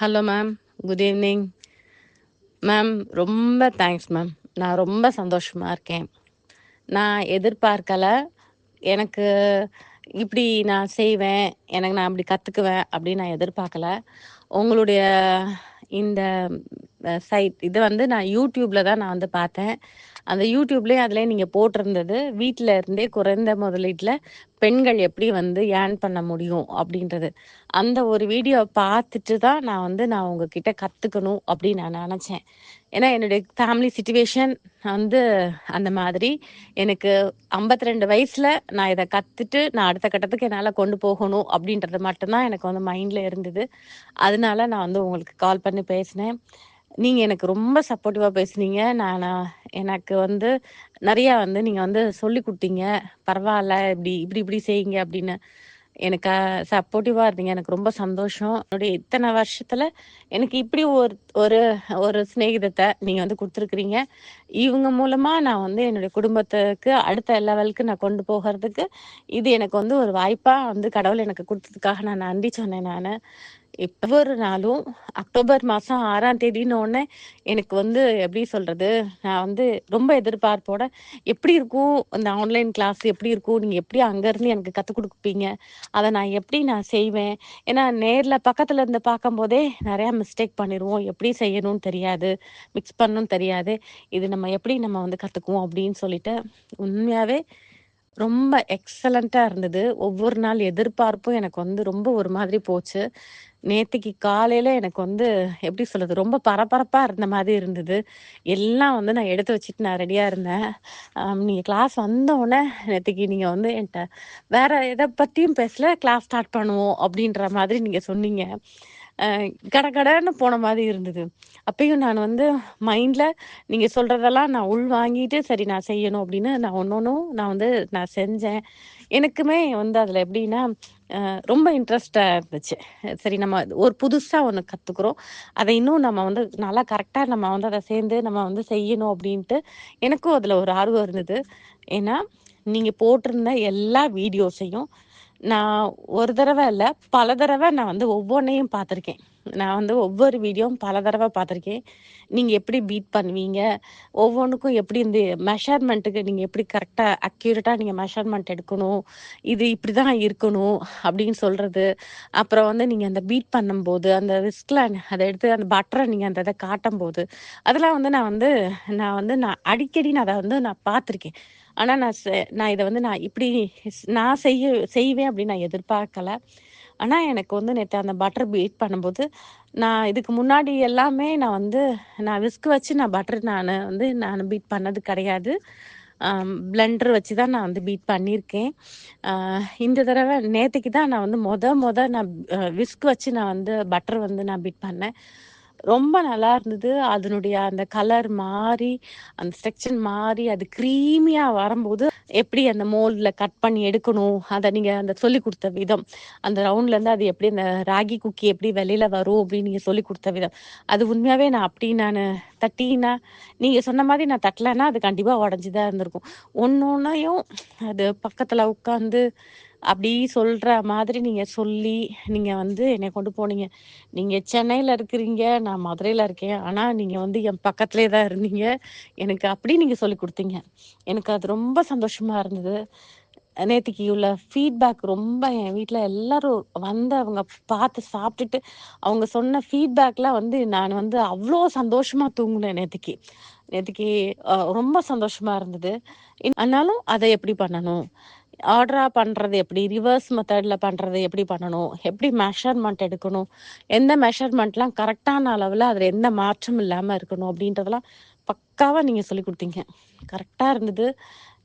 Hello ma'am good evening ma'am ரொம்ப thanks ma'am நான் ரொம்ப சந்தோஷமாக இருக்கேன். நான் எதிர்பார்க்கல. எனக்கு இப்படி நான் செய்வேன். எனக்கு நான் அப்படி கற்றுக்குவேன் அப்படின்னு நான் எதிர்பார்க்கல. உங்களுடைய இந்த சைட் இது வந்து நான் யூடியூப்ல தான் நான் வந்து பார்த்தேன். அந்த யூடியூப்லேயே அதில் நீங்கள் போட்டிருந்தது வீட்டில் இருந்தே குறைந்த முதலீட்டில் பெண்கள் எப்படி வந்து ஏர்ன் பண்ண முடியும் அப்படின்றது. அந்த ஒரு வீடியோ பார்த்துட்டு தான் நான் வந்து நான் உங்ககிட்ட கற்றுக்கணும் அப்படின்னு நான் நினச்சேன். ஏன்னா என்னுடைய ஃபேமிலி சுச்சுவேஷன் வந்து அந்த மாதிரி. எனக்கு ஐம்பத்தி ரெண்டு வயசில் நான் இதை கற்றுட்டு நான் அடுத்த கட்டத்துக்கு என்னால் கொண்டு போகணும் அப்படின்றது மட்டும்தான் எனக்கு வந்து மைண்டில் இருந்தது. அதனால நான் வந்து உங்களுக்கு கால் பண்ணி பேசினேன். நீங்கள் எனக்கு ரொம்ப சப்போர்ட்டிவாக பேசுனீங்க. நான் எனக்கு வந்து நிறையா வந்து நீங்கள் வந்து சொல்லி கொடுத்தீங்க. பரவாயில்ல இப்படி இப்படி இப்படி செய்யுங்க அப்படின்னு. எனக்கு சப்போர்ட்டிவாக இருந்தீங்க. எனக்கு ரொம்ப சந்தோஷம். என்னுடைய இத்தனை வருஷத்தில் எனக்கு இப்படி ஒரு ஒரு ஒரு சிநேகிதத்தை நீங்கள் வந்து கொடுத்துருக்குறீங்க. இவங்க மூலமாக நான் வந்து என்னுடைய குடும்பத்துக்கு அடுத்த லெவலுக்கு நான் கொண்டு போகிறதுக்கு இது எனக்கு வந்து ஒரு வாய்ப்பாக வந்து கடவுள் எனக்கு கொடுத்ததுக்காக நான் நன்றி சொன்னேன் நான். ஒவ்வொரு நாளும் அக்டோபர் மாதம் ஆறாம் தேதினோடனே உடனே எனக்கு வந்து எப்படி சொல்கிறது நான் வந்து ரொம்ப எதிர்பார்ப்போட எப்படி இருக்கும் இந்த ஆன்லைன் கிளாஸ் எப்படி இருக்கும் நீங்கள் எப்படி அங்கேருந்து எனக்கு கற்றுக் கொடுப்பீங்க அதை நான் எப்படி நான் செய்வேன்? ஏன்னா நேரில் பக்கத்தில் இருந்து பார்க்கும்போதே நிறையா மிஸ்டேக் பண்ணிடுவோம் எப்படி செய்யணும்னு தெரியாது மிக்ஸ் பண்ணணும் தெரியாது. இது நம்ம எப்படி நம்ம வந்து கற்றுக்குவோம் அப்படின்னு சொல்லிட்டு உண்மையாகவே ரொம்ப எக்ஸலண்ட்டாக இருந்தது. ஒவ்வொரு நாள் எதிர்பார்ப்பும் எனக்கு வந்து ரொம்ப ஒரு மாதிரி போச்சு. நேற்றுக்கு காலையில் எனக்கு வந்து எப்படி சொல்கிறது ரொம்ப பரபரப்பாக இருந்த மாதிரி இருந்தது. எல்லாம் வந்து நான் எடுத்து வச்சுட்டு நான் ரெடியாக இருந்தேன். நீங்கள் கிளாஸ் வந்தோடனே நேற்றுக்கு நீங்கள் வந்து என்கிட்ட வேற எதை பற்றியும் பேசல கிளாஸ் ஸ்டார்ட் பண்ணுவோம் அப்படின்ற மாதிரி நீங்கள் சொன்னீங்க. கடகடன்னு போன மாதிரி இருந்தது. அப்பயும் நான் வந்து மைண்டில் நீங்கள் சொல்கிறதெல்லாம் நான் உள் வாங்கிட்டு சரி நான் செய்யணும் அப்படின்னு நான் ஒன்று ஒன்றும் நான் வந்து நான் செஞ்சேன். எனக்குமே வந்து அதில் எப்படின்னா ரொம்ப இன்ட்ரெஸ்டாக இருந்துச்சு. சரி நம்ம ஒரு புதுசாக ஒன்று கற்றுக்குறோம் அதை இன்னும் நம்ம வந்து நல்லா கரெக்டாக நம்ம வந்து அதை சேர்ந்து நம்ம வந்து செய்யணும் அப்படின்ட்டு எனக்கும் அதில் ஒரு ஆர்வம் இருந்தது. ஏன்னா நீங்கள் போட்டிருந்த எல்லா வீடியோஸையும் நான் ஒரு தடவை இல்லை பல தடவை நான் வந்து ஒவ்வொன்றையும் பார்த்துருக்கேன். நான் வந்து ஒவ்வொரு வீடியோவும் பல தடவை பார்த்துருக்கேன். நீங்கள் எப்படி பீட் பண்ணுவீங்க? ஒவ்வொன்றுக்கும் எப்படி இந்த மெஷர்மெண்ட்டுக்கு நீங்கள் எப்படி கரெக்டாக அக்யூரேட்டாக நீங்கள் மெஷர்மெண்ட் எடுக்கணும்? இது இப்படி தான் இருக்கணும் அப்படின்னு சொல்கிறது அப்புறம் வந்து நீங்கள் அந்த பீட் பண்ணும்போது அந்த ரிஸ்கில் அதை எடுத்து அந்த பட்டரை நீங்கள் அந்த இதை காட்டும் போது அதெல்லாம் வந்து நான் வந்து நான் வந்து நான் அடிக்கடி நான் அதை வந்து நான் பார்த்துருக்கேன். ஆனால் நான் நான் இதை வந்து நான் இப்படி நான் செய்ய செய்வேன் அப்படின்னு நான் எதிர்பார்க்கல. ஆனால் எனக்கு வந்து நேற்று அந்த பட்டர் பீட் பண்ணும்போது நான் இதுக்கு முன்னாடி எல்லாமே நான் வந்து நான் விஸ்க் வச்சு நான் பட்டர் நான் வந்து நான் பீட் பண்ணது கிடையாது. பிளண்டர் வச்சு தான் நான் வந்து பீட் பண்ணியிருக்கேன். இந்த தடவை நேற்றுக்கு தான் நான் வந்து மொத மொத நான் விஸ்க் வச்சு நான் வந்து பட்டர் வந்து நான் பீட் பண்ணேன். ரொம்ப நல்லா இருந்தது. அதனுடைய அந்த கலர் மாறி அந்த செக்ஷன் மாறி அது க்ரீமியாக வரும்போது எப்படி அந்த மோல்டில் கட் பண்ணி எடுக்கணும்? அதை நீங்கள் அந்த சொல்லி கொடுத்த விதம். அந்த ரவுண்ட்லேருந்து அது எப்படி அந்த ராகி குக்கி எப்படி வெளியில வரும் அப்படின்னு நீங்கள் சொல்லி கொடுத்த விதம். அது உண்மையாகவே நான் அப்படி நான் தட்டினா நீங்கள் சொன்ன மாதிரி நான் தட்டலைன்னா அது கண்டிப்பாக உடஞ்சி தான் இருந்திருக்கும். ஒன்று ஒன்றையும் அது பக்கத்தில் உட்காந்து அப்படி சொல்ற மாதிரி நீங்க சொல்லி நீங்க வந்து என்னை கொண்டு போனீங்க. நீங்க சென்னையில இருக்கிறீங்க நான் மதுரையில இருக்கேன். ஆனா நீங்க வந்து என் பக்கத்துலேயே தான் இருந்தீங்க. எனக்கு அப்படி நீங்க சொல்லி கொடுத்தீங்க. எனக்கு அது ரொம்ப சந்தோஷமா இருந்தது. நேற்றுக்கு உள்ள ஃபீட்பேக் ரொம்ப என் வீட்டில் எல்லாரும் வந்து அவங்க பார்த்து சாப்பிட்டுட்டு அவங்க சொன்ன ஃபீட்பேக்லாம் வந்து நான் வந்து அவ்வளோ சந்தோஷமாக தூங்கினேன் நேற்றுக்கு நேற்றுக்கு ரொம்ப சந்தோஷமாக இருந்தது. ஆனாலும் அதை எப்படி பண்ணணும்? ஆர்டரா பண்ணுறது எப்படி? ரிவர்ஸ் மெத்தடில் பண்ணுறது எப்படி பண்ணணும்? எப்படி மெஷர்மெண்ட் எடுக்கணும்? எந்த மெஷர்மெண்ட்லாம் கரெக்டான அளவில் அதில் எந்த மாற்றம் இல்லாமல் இருக்கணும்? அப்படின்றதெல்லாம் பக்காவாக நீங்கள் சொல்லி கொடுத்தீங்க. கரெக்டாக இருந்தது.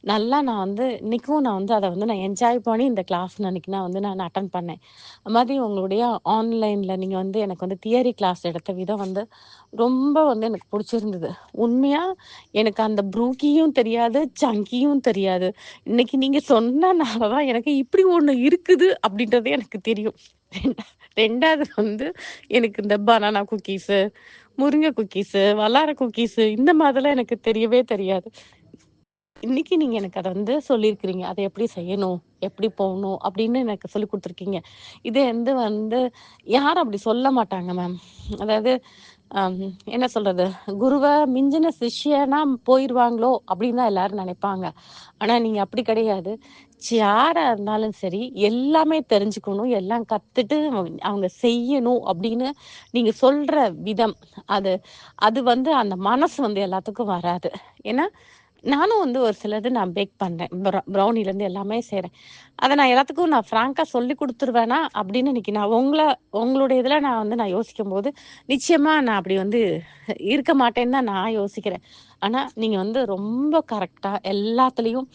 நல்லா நான் வந்து இன்னைக்கும் நான் வந்து அதை வந்து நான் என்ஜாய் பண்ணி இந்த கிளாஸ் அன்னைக்கு நான் வந்து நான் அட்டன் பண்ணேன். அது மாதிரி உங்களுடைய ஆன்லைனில் நீங்கள் வந்து எனக்கு வந்து தியரி கிளாஸ் எடுத்த விதம் வந்து ரொம்ப வந்து எனக்கு பிடிச்சிருந்தது. உண்மையாக எனக்கு அந்த ப்ரூக்கியும் தெரியாது சங்கியும் தெரியாது. இன்னைக்கு நீங்கள் சொன்னனால தான் எனக்கு இப்படி ஒன்று இருக்குது அப்படின்றது எனக்கு தெரியும். ரெண்டாவது வந்து எனக்கு இந்த பனானா குக்கீஸு முருங்கை குக்கீஸு வல்லார குக்கீஸு இந்த மாதிரிலாம் எனக்கு தெரியவே தெரியாது. இன்னைக்கு நீங்க எனக்கு அதை வந்து சொல்லியிருக்கிறீங்க. அதை எப்படி செய்யணும்? எப்படி போகணும்? அப்படின்னு எனக்கு சொல்லிக் கொடுத்துருக்கீங்க இது வந்து வந்து யாரும் அப்படி சொல்ல மாட்டாங்க மேம். அதாவது என்ன சொல்றது? குருவை மிஞ்சின சிஷ்யனா போயிடுவாங்களோ அப்படின்னு தான் எல்லாரும் நினைப்பாங்க ஆனா நீங்க அப்படி கிடையாது. யாரா இருந்தாலும் சரி, எல்லாமே தெரிஞ்சுக்கணும், எல்லாம் கத்துட்டு அவங்க அவங்க செய்யணும் அப்படின்னு நீங்க சொல்ற விதம், அது அது வந்து அந்த மனசு வந்து எல்லாத்துக்கும் வராது. ஏன்னா, நானும் வந்து ஒரு சிலது நான் பேக் பண்ணேன் ப்ர ப்ரௌனிலேருந்து எல்லாமே செய்றேன். அதை நான் எல்லாத்துக்கும் நான் ஃப்ராங்காக சொல்லிக் கொடுத்துருவேனா அப்படின்னு இன்னைக்கு நான் உங்களை உங்களுடைய இதில் நான் வந்து நான் யோசிக்கும்போது, நிச்சயமா நான் அப்படி வந்து இருக்க மாட்டேன்னு தான் நான் யோசிக்கிறேன். ஆனா, நீங்க வந்து ரொம்ப கரெக்டாக எல்லாத்துலயும்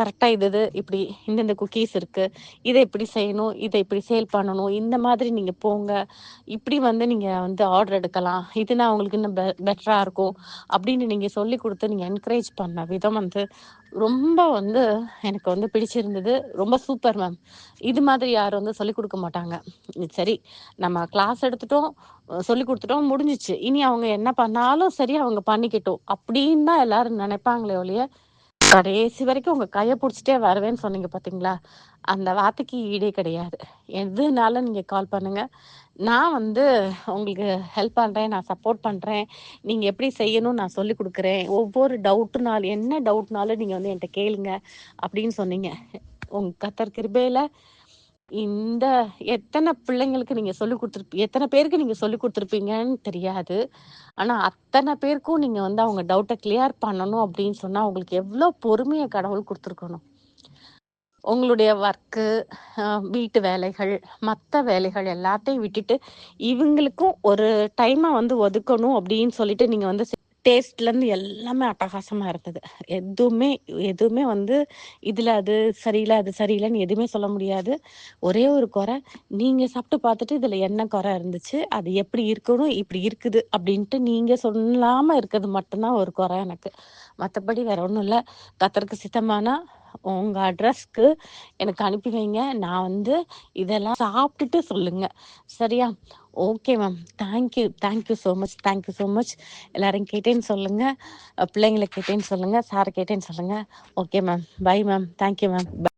கரெக்டாக இது இது இப்படி இந்தந்த குக்கீஸ் இருக்குது இதை இப்படி செய்யணும். இதை இப்படி சேல் பண்ணணும். இந்த மாதிரி நீங்கள் போங்க. இப்படி வந்து நீங்கள் வந்து ஆர்டர் எடுக்கலாம். இதுனா உங்களுக்கு இன்னும் பெ பெட்டராக இருக்கும். அப்படின்னு நீங்கள் சொல்லிக் கொடுத்து நீங்கள் என்கரேஜ் பண்ண விதம் வந்து ரொம்ப வந்து எனக்கு வந்து பிடிச்சிருந்தது. ரொம்ப சூப்பர் மேம். இது மாதிரி யாரும் வந்து சொல்லிக் கொடுக்க மாட்டாங்க. சரி, நம்ம கிளாஸ் எடுத்துட்டோம், சொல்லி சொல்லிக் முடிஞ்சிச்சு இனி அவங்க என்ன பண்ணாலும் சரி அவங்க பண்ணிக்கட்டும். அப்படின்னு தான் எல்லாரும் நினைப்பாங்களே ஒழிய, கடைசி வரைக்கும் உங்க கைய பிடிச்சிட்டே வருவேன்னு சொன்னீங்க பார்த்தீங்களா? அந்த வார்த்தைக்கு ஈடே கிடையாது. எதுனாலும் நீங்க கால் பண்ணுங்க. நான் வந்து உங்களுக்கு ஹெல்ப் பண்றேன். நான் சப்போர்ட் பண்றேன். நீங்க எப்படி செய்யணும்னு நான் சொல்லிக் கொடுக்குறேன் ஒவ்வொரு டவுட்னாலும் என்ன டவுட்னாலும் நீங்க வந்து என்கிட்ட கேளுங்க அப்படின்னு சொன்னீங்க. உங்க கத்தர் கிருபையில இந்த எத்தனை பிள்ளைங்களுக்கு நீங்க சொல்லிக் கொடுத்துருப்பீங்க எத்தனை பேருக்கு நீங்க சொல்லிக் கொடுத்துருப்பீங்கன்னு தெரியாது. ஆனா, அத்தனை பேருக்கும் நீங்க வந்து அவங்க டவுட்டை கிளியர் பண்ணணும் அப்படின்னு சொன்னா, அவங்களுக்கு எவ்வளோ பொறுமையை கடவுள் கொடுத்துருக்கணும் உங்களுடைய ஒர்க்கு வீட்டு வேலைகள், மற்ற வேலைகள் எல்லாத்தையும் விட்டுட்டு, இவங்களுக்கும் ஒரு டைமை வந்து ஒதுக்கணும் அப்படின்னு சொல்லிட்டு நீங்க வந்து டேஸ்ட்லேருந்து எல்லாமே அட்டகாசமாக இருந்தது. எதுவுமே எதுவுமே வந்து இதில் அது சரியில்லை அது சரியில்லைன்னு எதுவுமே சொல்ல முடியாது. ஒரே ஒரு குறை நீங்கள் சாப்பிட்டு பார்த்துட்டு இதில் என்ன குறை இருந்துச்சு? அது எப்படி இருக்கணும்? இப்படி இருக்குது அப்படின்ட்டு நீங்கள் சொல்லாமல் இருக்கிறது மட்டும்தான் ஒரு குறை எனக்கு. மற்றபடி வேற ஒன்றும் இல்லை கத்தருக்கு சித்தமானா உங்கள் அட்ரஸ்க்கு எனக்கு அனுப்பி வைங்க. நான் வந்து இதெல்லாம் சாப்பிட்டுட்டு சொல்லுங்க. சரியா? Okay ma'am. Thank you. Thank you so much. Thank you so much. எல்லாரையும் கேட்டேன்னு சொல்லுங்கள் பிள்ளைங்களை கேட்டேன்னு சொல்லுங்கள் சார் கேட்டேன்னு சொல்லுங்கள் okay ma'am. Bye ma'am. Thank you ma'am. Bye.